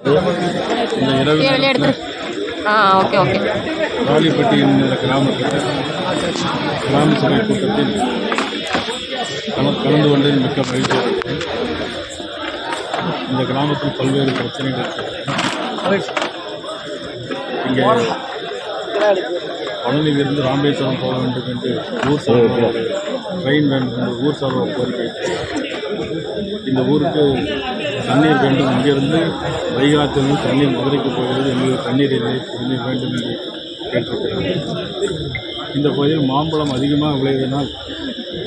இந்த இரவு ஆ okay okay. என்கிற கிராமத்தில் கிராம சபை கூட்டத்தில் கல- கலந்து கொண்டு மிக்க மகிழ்ச்சி. இந்த கிராமத்தில் பல்வேறு பிரச்சனைகள் இங்கே பழனியிலிருந்து ராமேஸ்வரம் போக வேண்டும் என்று ஊர் சார்பாக ட்ரெயின் வேண்டும் என்று ஊர் சார்பாக கோரிக்கை இந்த ஊருக்கு தண்ணீர் வேண்டும். இங்கிருந்து வைகாத்திலிருந்து தண்ணீர் மதுரைக்கு போகிறது. எங்களுக்கு தண்ணீர் இல்லை. குடிநீர் வேண்டும் என்று கேட்டிருக்கிறார்கள். இந்த பகுதியில் மாம்பழம் அதிகமாக விளைவதனால்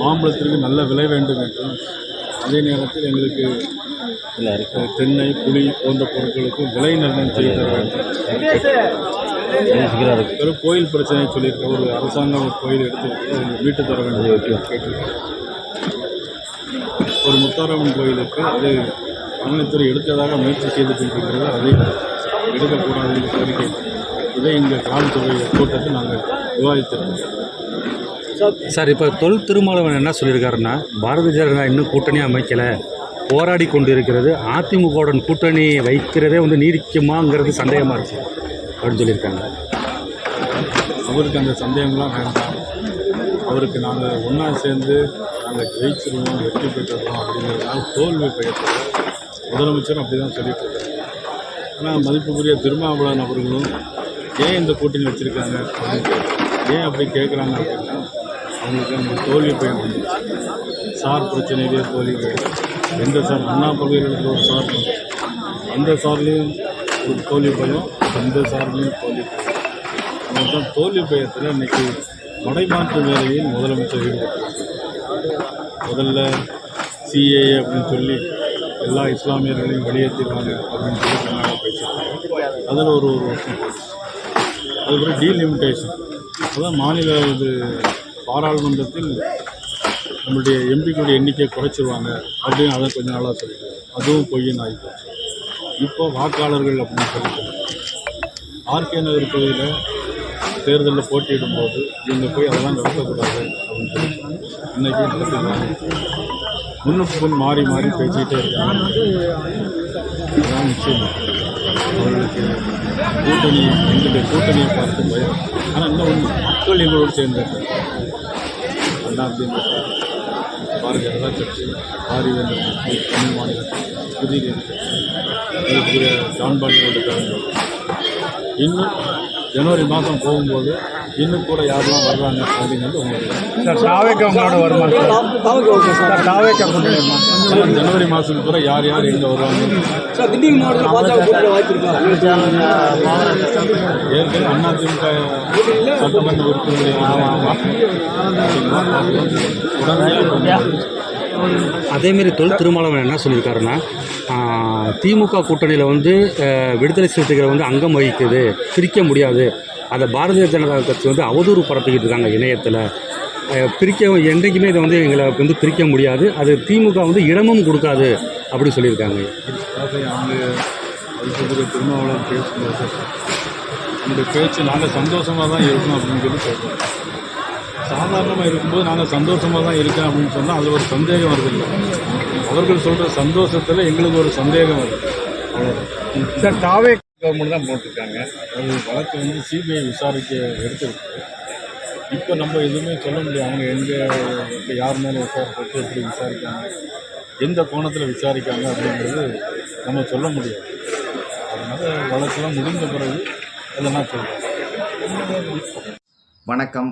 மாம்பழத்திற்கு நல்ல விலை வேண்டும் என்றும் அதே நேரத்தில் எங்களுக்கு தென்னை புளி போன்ற பொருட்களுக்கு விலை நிர்ணயம் செய்து தர வேண்டும். வெறும் கோயில் பிரச்சனையை சொல்லியிருக்க ஒரு அரசாங்கம் ஒரு கோயில் அதை மீட்டு தர வேண்டும் என்று கேட்டிருக்கிறார் ஒரு முத்தாரம்மன் கோயிலுக்கு அது அறநிலைத்துறை எடுத்ததாக முயற்சி செய்து கொண்டிருக்கிறது அதை எடுக்கக்கூடாது என்று கோரிக்கை. இதை இந்த சபை கூட்டத்தில் நாங்கள் விவாதித்திருக்கிறோம். சார் இப்போ தொல் திருமாவளவன் என்ன சொல்லியிருக்காருன்னா பாரதிய ஜனதா இன்னும் கூட்டணி அமைக்கலை போராடி கொண்டு இருக்கிறது அதிமுகவுடன் கூட்டணி வைக்கிறதே வந்து நீடிக்குமாங்கிறது சந்தேகமாக இருக்கு அப்படின்னு சொல்லியிருக்காங்க. அவருக்கு அந்த சந்தேகம்லாம் வேண்டாம். அவருக்கு நாங்கள் ஒன்றா சேர்ந்து நாங்கள் ஜெயிச்சிருவோம் வெற்றி பெற்றுருவோம் அப்படிங்கிறதுனால தோல்வி பயத்தில் முதலமைச்சரும் அப்படி தான் சொல்லிட்டு இருக்காரு ஆனால் மதிப்புக்குரிய திருமாவளவன் அவர்களும் ஏன் இந்த கூட்டணி வச்சுருக்காங்க? ஏன் அப்படி கேட்குறாங்க அப்படின்னா அவங்களுக்கு அந்த தோல்வி பயன் வந்துச்சு சார் பிரச்சனையிலே தோல்வி பயம். எந்த சார்? அண்ணா பல்கலைக்கழகத்தில் ஒரு சார் அந்த சார்லேயும் ஒரு தோல்வி பயம் எந்த சார்லேயும் தோல்வி பயம். அதுதான் தோல்வி பயத்தில் இன்றைக்கி மடைமாற்று வேலையில் முதலமைச்சர் ஈடுபட்டார். முதல்ல சிஏஏ அப்படின்னு சொல்லி எல்லா இஸ்லாமியர்களையும் வெளியேற்றிடுவாங்க அப்படின்னு சொல்லி சொன்னாங்க பேசியிருக்காங்க அதில் ஒரு ஒரு வருஷம் அதுக்கப்புறம் டீலிமிட்டேஷன் அதான் மாநில இது பாராளுமன்றத்தில் நம்மளுடைய எம்பிக்களுடைய எண்ணிக்கையை குறைச்சிருவாங்க அப்படின்னு அதை கொஞ்ச நாளாக சொல்லிட்டு அதுவும் பொய்யின் ஆகிப்போச்சு இப்போ வாக்காளர்கள் அப்படின்னு சொல்லிட்டு ஆர்கே நகர் பகுதியில் தேர்தலில் போட்டியிடும்போது இவங்க போய் அதெல்லாம் நடத்தக்கூடாது அப்படின்னு சொல்லி இன்றைக்கி நடத்தினாங்க முன்னுக்கு முன் மாறி மாறி பேசிக்கிட்டே இருக்காங்க. அதுதான் நிச்சயம். அவர்களுக்கு கூட்டணி எங்களுடைய கூட்டணியை பார்த்து பயம். ஆனால் இன்னும் ஒன்று மக்கள் எங்களோடு சேர்ந்திருக்காங்க அண்ணா திமுக பாரதிய ஜனதா கட்சி பாரிவேந்தர் கட்சி தமிழ் மாநில கட்சி புதிய கட்சி இதுக்குரிய ஜான்பாண்டியோட கலைஞர் இன்னும் ஜனவரி மாதம் போகும்போது இன்னும் கூட யாரெல்லாம் வர்றாங்க அப்படிங்கிறது உங்களுக்கு சார் தாவேக்கா உங்களோட வருமா சார்? தாவேக்கா கூட்டணி ஜனவரி மாதத்துக்கு கூட யார் யார் எங்கே வருவாங்க? சார் திண்டிவனம் மாவட்டத்தில் பாஜக கூட்டணி வாய்ப்பு இருக்கா? ஏற்கனவே அதிமுக சட்டமன்ற உறுப்பினர்கள் அதேமாரி தொல் திருமாவளவன் என்ன சொல்லியிருக்காருன்னா திமுக கூட்டணியில் வந்து விடுதலை சிறுத்தைகள் வந்து அங்கம் வகிக்குது பிரிக்க முடியாது. அதை பாரதிய ஜனதா கட்சி வந்து அவதூறு பரப்பிக்கிட்டு இருக்காங்க இணையத்தில். பிரிக்க என்றைக்குமே இதை வந்து எங்களை வந்து பிரிக்க முடியாது. அது திமுக வந்து இடமும் கொடுக்காது அப்படின்னு சொல்லியிருக்காங்க. திருமாவளவன் பேசும்போது நம்முடைய பேச்சு நாங்கள் சந்தோஷமாக தான் இருக்கணும் அப்படின்னு சொல்லி சொல்கிறோம் சாதாரணமாக இருக்கும்போது நாங்கள் சந்தோஷமாக தான் இருக்கோம் அப்படின்னு சொன்னால் அதில் ஒரு சந்தேகம் வருது இல்லை அவர்கள் சொல்கிற சந்தோஷத்தில் எங்களுக்கு ஒரு சந்தேகம் வருது. அவ்வளோதான் சார் தாவே கவர்மெண்ட் தான் போட்டிருக்காங்க. அது வழக்கு வந்து சிபிஐ விசாரிக்க எடுத்திருக்கு. இப்போ நம்ம எதுவுமே சொல்ல முடியாது. அவங்க எங்கே இப்போ யார் மேலே விசாரிச்சு எப்படி விசாரிக்காங்க எந்த கோணத்தில் விசாரிக்காங்க அப்படிங்கிறது நம்ம சொல்ல முடியாது. அதனால் வழக்கெல்லாம் முடிந்த பிறகு அதெல்லாம் சொல்கிறோம் வணக்கம்.